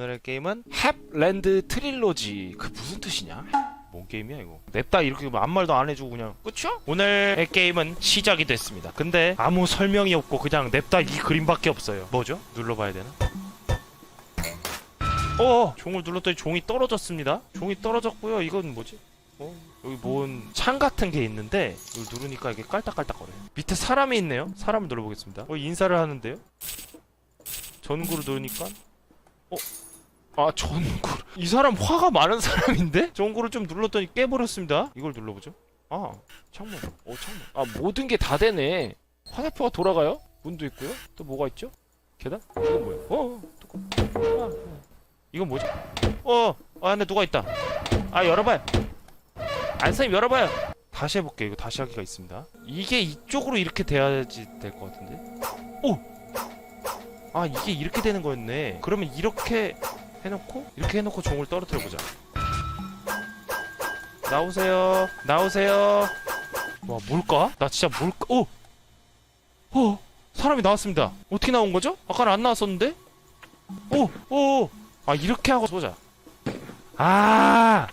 오늘의 게임은 햅랜드 트릴로지 그 무슨 뜻이냐? 뭔 게임이야 이거 냅다 이렇게 아무 말도 안 해주고 그냥 끝이야? 오늘의 게임은 시작이 됐습니다 근데 아무 설명이 없고 그냥 냅다 이 그림밖에 없어요 뭐죠? 눌러봐야 되나? 어 종을 눌렀더니 종이 떨어졌습니다 종이 떨어졌고요 이건 뭐지? 어 여기 뭔 창 같은 게 있는데 이걸 누르니까 이게 깔딱깔딱거려요 밑에 사람이 있네요 사람을 눌러보겠습니다 어 인사를 하는데요 전구를 누르니까 어? 아 전구. 이 사람 화가 많은 사람인데? 전구를 좀 눌렀더니 깨버렸습니다. 이걸 눌러보죠. 아 창문. 어 창문. 아 모든 게 다 되네. 화살표가 돌아가요? 문도 있고요. 또 뭐가 있죠? 계단? 이건 뭐야 어 뚜껑 아, 이건 뭐지 어 안에 누가 있다. 아 열어봐요. 안선님 열어봐요. 다시 해볼게요. 이거 다시 하기가 있습니다. 이게 이쪽으로 이렇게 돼야지 될 것 같은데? 오! 아 이게 이렇게 되는 거였네. 그러면 이렇게 해놓고 이렇게 해놓고 종을 떨어뜨려 보자 나오세요 나오세요 와 뭘까? 나 진짜 뭘까? 오! 어! 사람이 나왔습니다 어떻게 나온 거죠? 아까는 안 나왔었는데? 오! 오! 아 이렇게 하고 쏘자 아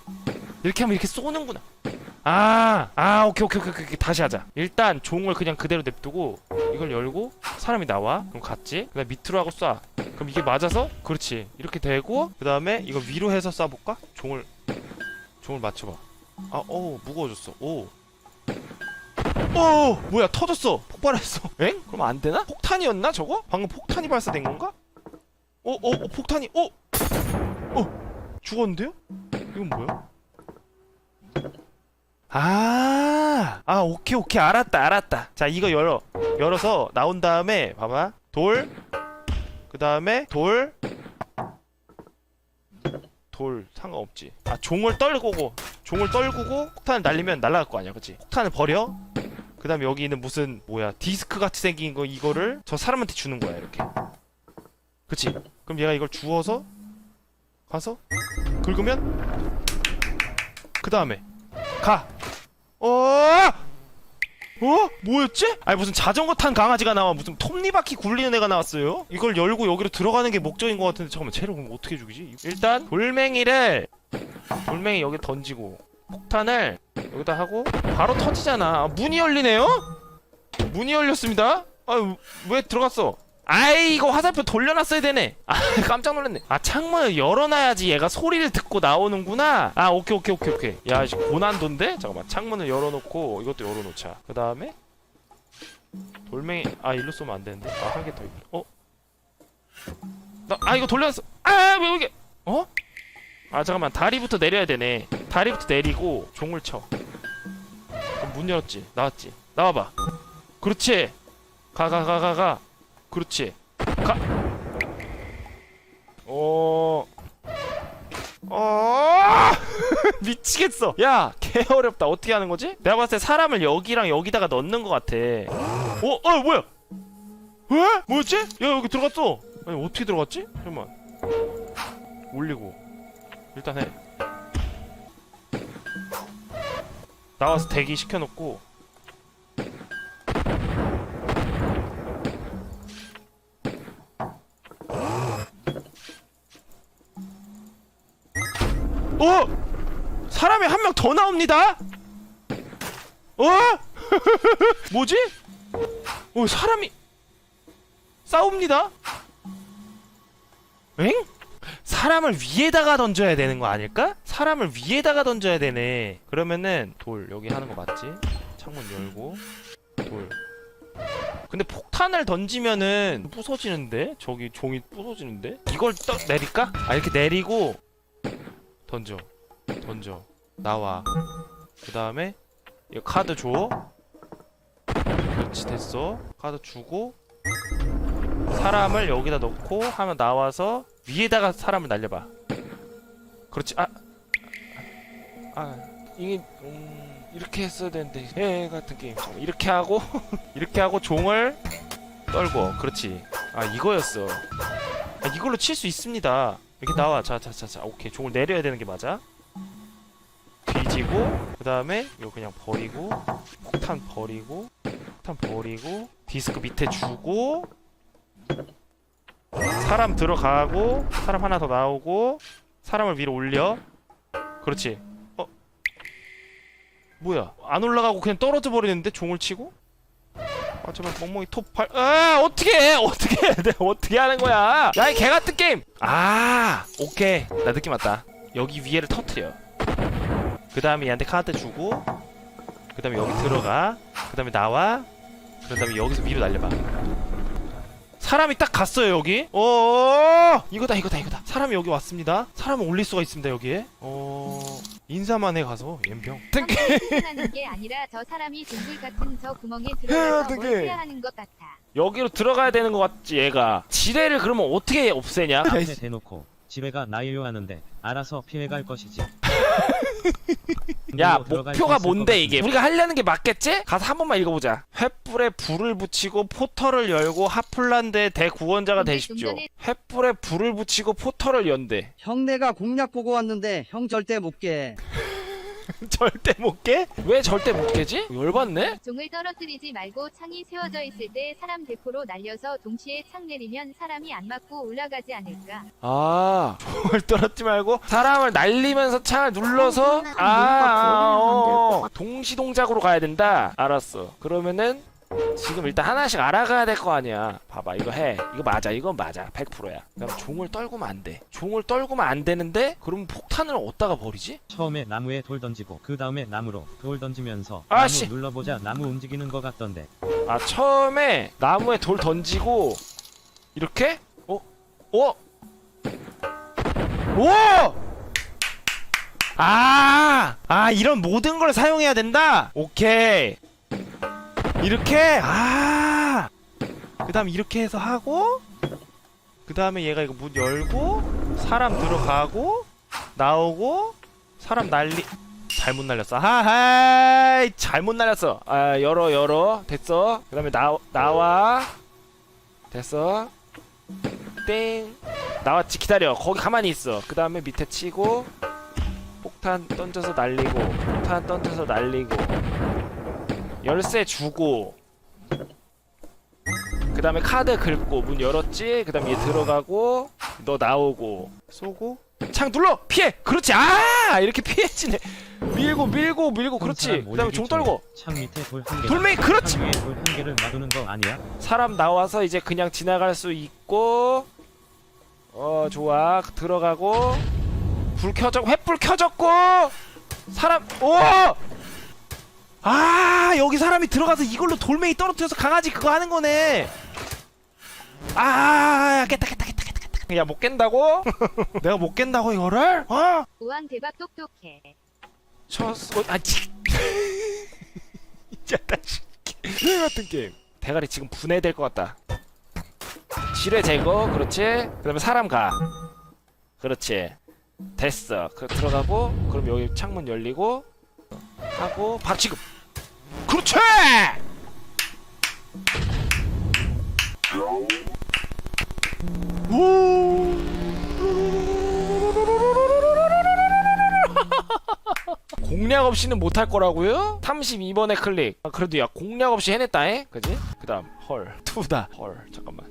이렇게 하면 이렇게 쏘는구나 아, 아, 오케이, 오케이, 오케이, 오케이, 다시 하자. 일단 종을 그냥 그대로 냅두고 이걸 열고 사람이 나와. 그럼 갔지. 그다음 밑으로 하고 쏴. 그럼 이게 맞아서 그렇지. 이렇게 되고 그다음에 이거 위로 해서 쏴볼까? 종을 종을 맞춰봐. 아, 어, 무거워졌어. 오. 오, 뭐야, 터졌어. 폭발했어. 엥? 그럼 안 되나? 폭탄이었나 저거? 방금 폭탄이 발사된 건가? 어, 어, 어 폭탄이, 어, 어, 죽었는데요? 이건 뭐야? 아, 아, 오케이, 오케이, 알았다, 알았다. 자, 이거 열어. 열어서 나온 다음에, 봐봐. 돌, 그 다음에 돌, 돌, 상관없지. 아, 종을 떨구고, 종을 떨구고, 폭탄을 날리면 날아갈 거 아니야, 그치? 폭탄을 버려. 그 다음에 여기 있는 무슨, 뭐야, 디스크 같이 생긴 거, 이거를 저 사람한테 주는 거야, 이렇게. 그치? 그럼 얘가 이걸 주워서, 가서, 긁으면, 그 다음에, 가! 어? 어? 뭐였지? 아니 무슨 자전거 탄 강아지가 나와 무슨 톱니바퀴 굴리는 애가 나왔어요? 이걸 열고 여기로 들어가는 게 목적인 것 같은데 잠깐만 쟤를 그럼 어떻게 죽이지? 일단 돌멩이를 돌멩이 여기 던지고 폭탄을 여기다 하고 바로 터지잖아 아, 문이 열리네요? 문이 열렸습니다 아왜 들어갔어? 아이 이거 화살표 돌려놨어야 되네. 아 깜짝 놀랐네. 아 창문을 열어놔야지 얘가 소리를 듣고 나오는구나. 아 오케이 오케이 오케이 오케이. 야 이제 고난도인데? 잠깐만. 창문을 열어놓고 이것도 열어놓자. 그 다음에 돌멩이 아 일로 쏘면 안 되는데? 아 한 개 더 있네. 어? 나, 아 이거 돌려놨어. 아왜 이게? 어? 아 잠깐만. 다리부터 내려야 되네. 다리부터 내리고 종을 쳐. 그럼 문 열었지. 나왔지. 나와봐. 그렇지. 가 가 가 가가 그렇지. 가. 어. 어. 미치겠어. 야, 개 어렵다. 어떻게 하는 거지? 내가 봤을 때 사람을 여기랑 여기다가 넣는 것 같아. 어, 어, 뭐야? 왜? 뭐였지? 야, 여기 들어갔어. 아니, 어떻게 들어갔지? 잠깐만. 올리고. 일단 해. 나와서 대기 시켜놓고. 어? 사람이 한 명 더 나옵니다. 어? 뭐지? 어, 사람이 싸웁니다. 엥? 사람을 위에다가 던져야 되는 거 아닐까? 사람을 위에다가 던져야 되네. 그러면은 돌 여기 하는 거 맞지? 창문 열고 돌. 근데 폭탄을 던지면은 부서지는데? 저기 종이 부서지는데? 이걸 떠 내릴까? 아 이렇게 내리고 던져. 던져. 나와. 그 다음에 이 카드 줘. 그렇지 됐어. 카드 주고 사람을 여기다 넣고 하면 나와서 위에다가 사람을 날려봐. 그렇지. 아, 아 이게 음, 이렇게 했어야 되는데 해 같은 게임. 이렇게 하고 이렇게 하고 종을 떨고 그렇지. 아 이거였어. 아, 이걸로 칠 수 있습니다 이렇게 나와. 자자자자 오케이. 종을 내려야 되는 게 맞아. 뒤지고 그 다음에 이거 그냥 버리고 폭탄 버리고 폭탄 버리고 디스크 밑에 주고 사람 들어가고 사람 하나 더 나오고 사람을 위로 올려. 그렇지. 어? 뭐야? 안 올라가고 그냥 떨어져 버리는데 종을 치고 아 제발 멍멍이 톱팔 아 어떻게 해 어떻게 해. 내가 어떻게 하는 거야? 야 이 개같은 게임. 아 오케이. 나 느낌 왔다. 여기 위에를 터트려. 그 다음에 얘한테 카드 주고 그 다음에 여기 들어가. 그 다음에 나와. 그 다음에 여기서 위로 날려봐. 사람이 딱 갔어요 여기. 어. 이거다 이거다 이거다. 사람이 여기 왔습니다. 사람을 올릴 수가 있습니다 여기에. 어 인사만 해 가서 연병 하는 게 아니라 저 사람이 동굴 같은 저 구멍에 들어가서 뭘 어떡해. 해야 하는 것 같아. 여기로 들어가야 되는 것 같지 얘가 지뢰를 그러면 어떻게 없애냐 앞에 대놓고 지뢰가 나일려 하는데 알아서 피해갈 것이지. 야 목표가 뭔데. 이게 우리가 하려는 게 맞겠지? 가서 한 번만 읽어보자 횃불에 불을 붙이고 포털을 열고 하플란드의 대구원자가 근데 되십시오 횃불에 불을 붙이고 포털을 연대 형 내가 공략 보고 왔는데 형 절대 못 깨. 절대 못 깨? 왜 절대 못 깨지? 열받네? 종을 떨어뜨리지 말고 창이 세워져 있을 때 사람 대포로 날려서 동시에 창 내리면 사람이 안 맞고 올라가지 않을까. 아 총을 떨었지 말고 사람을 날리면서 창을 눌러서 아, 아 어, 동시 동작으로 가야 된다 알았어 그러면은 지금 일단 하나씩 알아가야 될 거 아니야 봐봐 이거 해 이거 맞아 이건 맞아 100%야 그럼 종을 떨구면 안돼 종을 떨구면 안 되는데 그럼 폭탄을 어디다가 버리지? 처음에 나무에 돌 던지고 그 다음에 나무로 돌 던지면서 아, 나무 씨. 눌러보자 나무 움직이는 것 같던데. 아 처음에 나무에 돌 던지고 이렇게 어? 어? 오! 아! 아 이런 모든 걸 사용해야 된다? 오케이 이렇게 아! 그 다음 이렇게 해서 하고 그 다음에 얘가 이거 문 열고 사람 들어가고 나오고 사람 날리 잘못 날렸어. 하하이 잘못 날렸어. 아 열어 열어 됐어. 그다음에 나 나와 됐어. 땡 나왔지 기다려. 거기 가만히 있어. 그 다음에 밑에 치고 폭탄 던져서 날리고 폭탄 던져서 날리고 열쇠 주고 그 다음에 카드 긁고 문 열었지. 그 다음에 얘 들어가고 너 나오고 쏘고 창 눌러 피해. 그렇지. 아 이렇게 피해지네. 밀고 밀고 밀고 그렇지. 그 다음에 올리기 종 떨고 창 밑에 돌한 개. 돌멩이 그렇지. 창 위에 돌한 개를 놔두는 거 아니야? 사람 나와서 이제 그냥 지나갈 수 있고 어 좋아 들어가고 불 켜졌 횃불 켜졌고 사람 오 아 여기 사람이 들어가서 이걸로 돌멩이 떨어뜨려서 강아지 그거 하는 거네. 아 깼다 깼다 깼다 깼다 깼다. 야 못 깬다고? 내가 못 깬다고 이거를? 어? 우왕 대박 똑똑해. 쳤어. 아 치. 진짜 다시 개 같은 게임? 대가리 지금 분해될 것 같다. 지뢰 제거 그렇지? 그 다음에 사람 가. 그렇지. 됐어. 그 들어가고 그럼 여기 창문 열리고 하고 바로 지금 그렇지! 공략 없이는 못할 거라고요? 32번에 클릭. 아, 그래도 야 공략 없이 해냈다잉 그지? 그 다음 헐. 투다. 헐 잠깐만.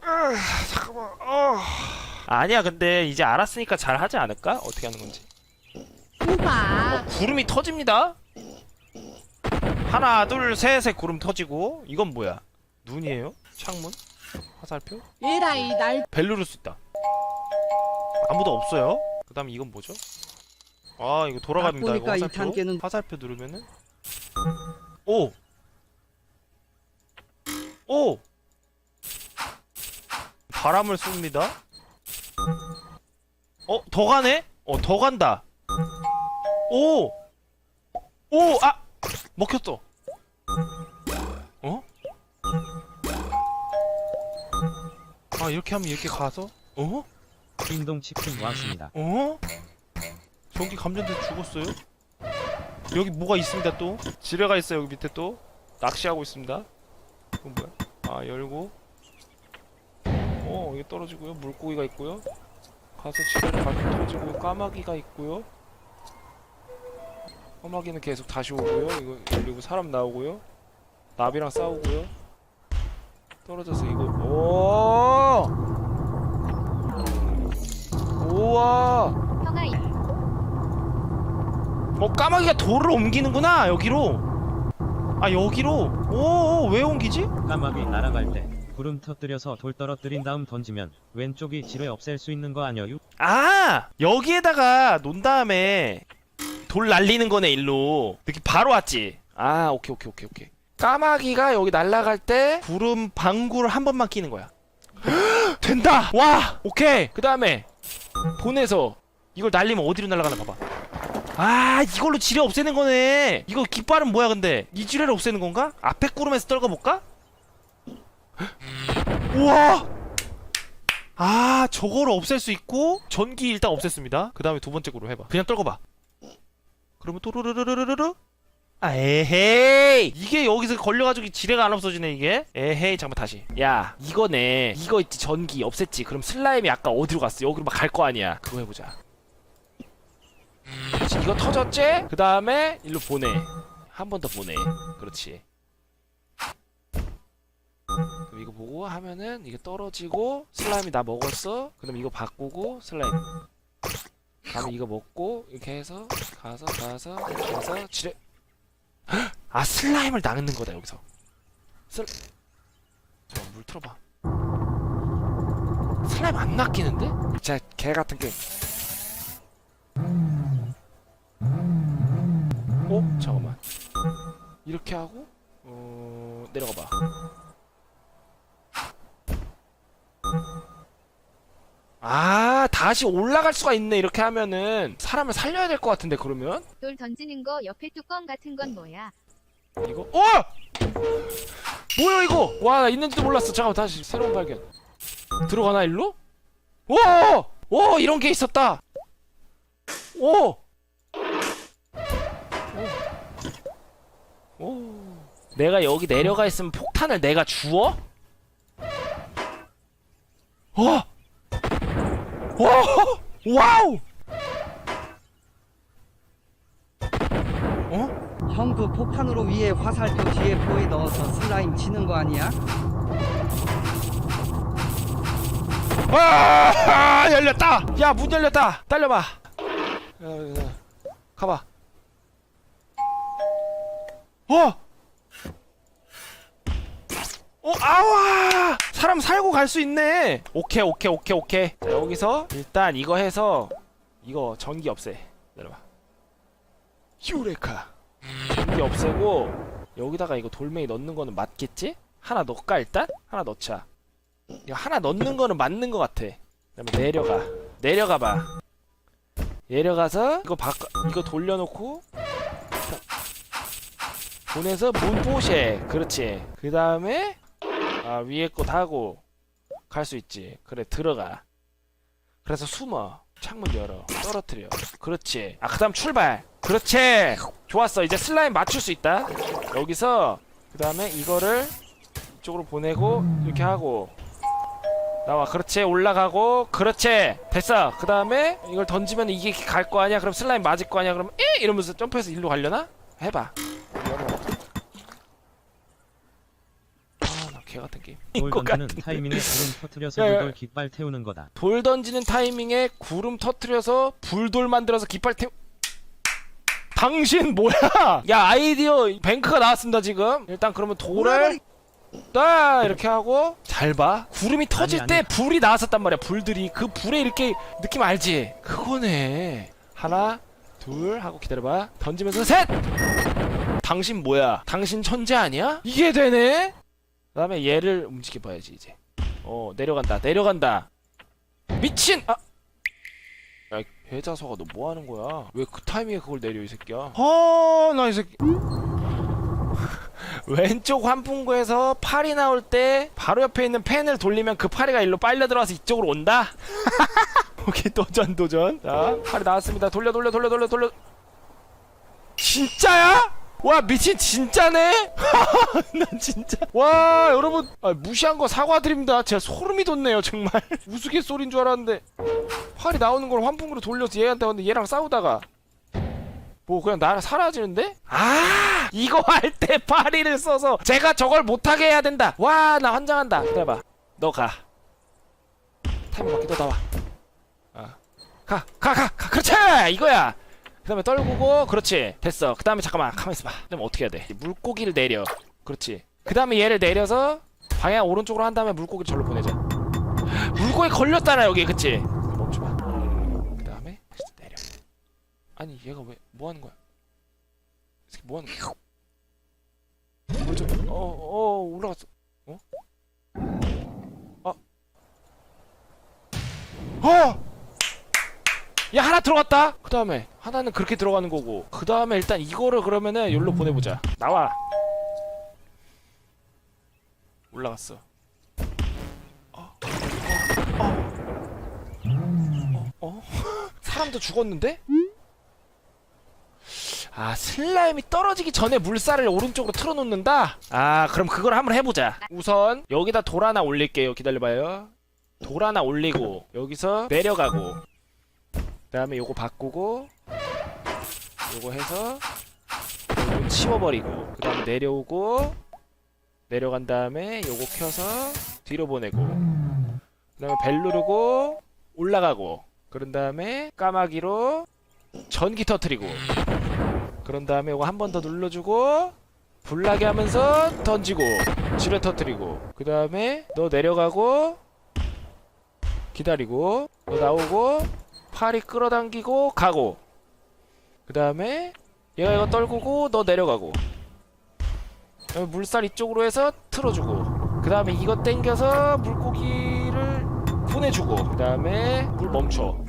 아, 잠깐만. 어. 아니야 근데 이제 알았으니까 잘 하지 않을까? 어떻게 하는 건지. 어, 구름이 터집니다 하나 둘 셋에 구름 터지고 이건 뭐야? 눈이에요? 창문? 화살표? 에라이 날 벨루루스 있다 아무도 없어요 그 다음 이건 뭐죠? 아 이거 돌아갑니다 이거 보니까 이 화살표 단계는- 화살표 누르면은 오! 오! 바람을 쏩니다 어? 더 가네? 어 더 간다 오! 오! 아! 먹혔어 어? 아 이렇게 하면 이렇게 가서 어? 인동 치킨 왔습니다. 어? 전기 감전돼 죽었어요? 여기 뭐가 있습니다 또 지뢰가 있어요 여기 밑에 또 낚시하고 있습니다 이건 뭐야? 아 열고 어 여기 떨어지고요 물고기가 있고요 가서 지뢰를 밟고 터지고요 까마귀가 있고요 험하기는 계속 다시 오고요. 이거 그리고 사람 나오고요. 나비랑 싸우고요. 떨어져서 이거 오와! 형아 어 까마귀가 돌을 옮기는구나 여기로. 아 여기로. 오왜 옮기지? 까마귀 날아갈 때 구름 터뜨려서 돌 떨어뜨린 다음 던지면 왼쪽이 지뢰 없앨 수 있는 거 아녀유? 아! 여기에다가 논 다음에 돌 날리는 거네 일로. 이렇게 바로 왔지. 아 오케이 오케이 오케이 오케이. 까마귀가 여기 날아갈 때 구름 방구를 한 번만 끼는 거야. 된다! 와! 오케이! 그 다음에 보내서 이걸 날리면 어디로 날아가나 봐봐. 아 이걸로 지뢰 없애는 거네. 이거 깃발은 뭐야 근데? 이 지뢰를 없애는 건가? 앞에 구름에서 떨궈볼까? 우와! 아 저거를 없앨 수 있고 전기 일단 없앴습니다. 그 다음에 두 번째 구름 해봐. 그냥 떨궈봐 그러면 또르르르르르르? 아 에헤이! 이게 여기서 걸려가지고 지뢰가 안 없어지네 이게. 에헤이 잠깐만 다시. 야 이거네. 이거 있지 전기 없앴지. 그럼 슬라임이 아까 어디로 갔어? 여기로 막 갈 거 아니야. 그거 해보자. 그렇지 이거 터졌지? 그 다음에 일로 보내. 한 번 더 보내. 그렇지. 그럼 이거 보고 하면은 이게 떨어지고 슬라임이 나 먹었어? 그럼 이거 바꾸고 슬라임 다음에 이거 먹고 이렇게 해서 가서 가서 가서 지뢰. 아 슬라임을 낚는 거다 여기서. 슬 잠깐 물 틀어봐. 슬라임 안 낚이는데? 진짜 개 같은 게. 어? 잠깐만. 이렇게 하고 어... 내려가 봐 아 다시 올라갈 수가 있네 이렇게 하면은 사람을 살려야 될 것 같은데 그러면 돌 던지는 거 옆에 뚜껑 같은 건 뭐야? 이거 어 뭐야 이거 와나 있는지도 몰랐어 잠깐만 다시 새로운 발견 들어가나 일로 오오 이런 게 있었다 오 오. 오. 내가 여기 내려가 있으면 폭탄을 내가 주워? 와! 와! 와우! 어? 형 그 폭탄으로 위에 화살표 뒤에 포에 넣어서 슬라임 치는 거 아니야? 아 열렸다 야 문 열렸다 딸려봐 야, 야, 야. 가봐 어! 어 아와 사람 살고 갈 수 있네 오케이 오케이 오케이 오케이 자 여기서 일단 이거 해서 이거 전기 없애 내려봐 유레카 전기 없애고 여기다가 이거 돌멩이 넣는 거는 맞겠지? 하나 넣을까 일단? 하나 넣자 이거 하나 넣는 거는 맞는 것 같아. 그다음에 내려가. 내려가 봐. 내려가서 이거 바꿔 이거 돌려놓고 보내서 문포쉐. 그렇지. 그 다음에 아 위에 거 다고 갈 수 있지. 그래 들어가. 그래서 숨어. 창문 열어. 떨어뜨려. 그렇지. 아 그 다음 출발. 그렇지. 좋았어. 이제 슬라임 맞출 수 있다. 여기서 그 다음에 이거를 이쪽으로 보내고 이렇게 하고 나와 그렇지 올라가고 그렇지 됐어 그 다음에 이걸 던지면 이게 갈 거 아니야 그럼 슬라임 맞을 거 아니야 그럼 에 이러면서 점프해서 일로 가려나 해봐 아나 개 같은 게임. 돌 이거 던지는 같은데. 타이밍에 구름 터뜨려서 야, 야. 돌 깃발 태우는 거다. 돌 던지는 타이밍에 구름 터트려서 불돌 만들어서 깃발 태우. 당신 뭐야? 야 아이디어 뱅크가 나왔습니다 지금. 일단 그러면 돌을 딱 이렇게 하고 잘 봐. 구름이 터질 아니, 때 아니. 불이 나왔었단 말이야 불들이. 그 불에 이렇게 느낌 알지? 그거네. 하나 둘 하고 기다려봐. 던지면서 셋! 당신 뭐야? 당신 천재 아니야? 이게 되네 그 다음에 얘를 움직여 봐야지 이제 어 내려간다 내려간다 미친 아 야, 해자서가 너 뭐 하는 거야? 왜 그 타이밍에 그걸 내려 이 새끼야? 아, 나이 새끼. 왼쪽 환풍구에서 팔이 나올 때 바로 옆에 있는 팬을 돌리면 그 파리가 일로 빨려 들어와서 이쪽으로 온다. 오케이 도전 도전. 자, 팔이 나왔습니다. 돌려 돌려 돌려 돌려 돌려. 진짜야? 와 미친 진짜네? 난 진짜. 와 여러분. 아, 무시한 거 사과드립니다. 제가 소름이 돋네요 정말. 우스갯소리인 줄 알았는데. 활이 나오는 걸 환풍구로 돌려서 얘한테 왔는데 얘랑 싸우다가. 뭐 그냥 나랑 사라지는데? 아 이거 할 때 파리를 써서 제가 저걸 못하게 해야 된다. 와 나 환장한다. 기다려봐. 너가. 타이밍 맞게 너 나와. 아. 가 가 가 가. 그렇지! 이거야 그 다음에 떨구고 그렇지. 됐어. 그 다음에 잠깐만 가만히 있어봐. 그 다음에 어떻게 해야 돼? 물고기를 내려. 그렇지. 그 다음에 얘를 내려서 방향 오른쪽으로 한 다음에 물고기를 절로 보내자. 물고기 걸렸잖아 여기. 그치? 멈춰봐. 그 다음에 내려. 아니 얘가 왜 뭐하는 거야? 뭐하는 거야? 어어 올라갔어. 어? 어? 어! 야 하나 들어갔다 그 다음에 하나는 그렇게 들어가는 거고 그 다음에 일단 이거를 그러면은 여기로 보내보자 나와 올라갔어 어? 어? 어? 어? 어? 사람도 죽었는데? 아 슬라임이 떨어지기 전에 물살을 오른쪽으로 틀어놓는다? 아 그럼 그걸 한번 해보자 우선 여기다 돌 하나 올릴게요 기다려봐요 돌 하나 올리고 여기서 내려가고 그 다음에 요거 바꾸고 요거 해서 요거 치워버리고 그 다음에 내려오고 내려간 다음에 요거 켜서 뒤로 보내고 그 다음에 벨 누르고 올라가고 그런 다음에 까마귀로 전기 터트리고 그런 다음에 요거 한 번 더 눌러주고 불나게 하면서 던지고 지뢰 터트리고 그 다음에 너 내려가고 기다리고 너 나오고 팔이 끌어당기고 가고. 그 다음에 얘가 이거 떨구고 너 내려가고. 물살 이쪽으로 해서 틀어주고. 그 다음에 이거 땡겨서 물고기를 보내주고. 그 다음에 물 멈춰.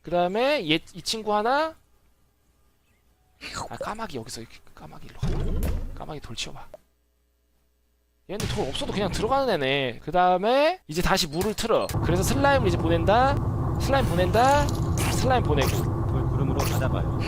그 다음에 얘 이 친구 하나. 아 까마귀 여기서 까마귀 일로 가. 까마귀 돌 치워봐. 얘는 돌 없어도 그냥 들어가는 애네. 그 다음에 이제 다시 물을 틀어. 그래서 슬라임을 이제 보낸다 슬라임 보낸다. 슬라임 보내고. 돌 구름으로 받아봐요.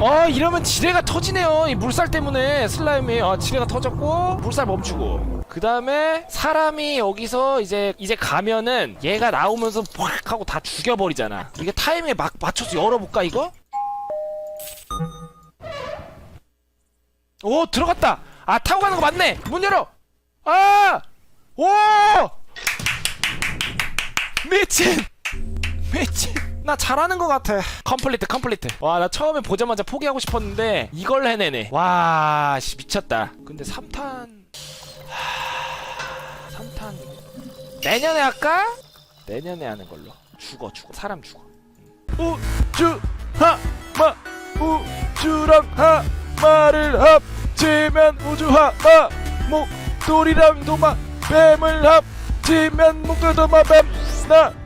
어 이러면 지뢰가 터지네요. 이 물살 때문에 슬라임이 아 지뢰가 터졌고 물살 멈추고. 그 다음에 사람이 여기서 이제 이제 가면은 얘가 나오면서 팍 하고 다 죽여버리잖아. 이게 타이밍에 막 맞춰서 열어볼까 이거? 오 들어갔다. 아 타고 가는 거 맞네. 문 열어. 아 오 미친. 미친. 나 잘하는 것 같아. 컴플리트 컴플리트. 와 나 처음에 보자마자 포기하고 싶었는데 이걸 해내네. 와 씨, 미쳤다. 근데 3탄. 3탄. 내년에 할까? 내년에 하는 걸로. 죽어 죽어. 사람 죽어. 우주 하마. 우주랑 하마를 합치면 우주 하마. 목돌이랑 도마 뱀을 합 치면 목돌 도마 뱀나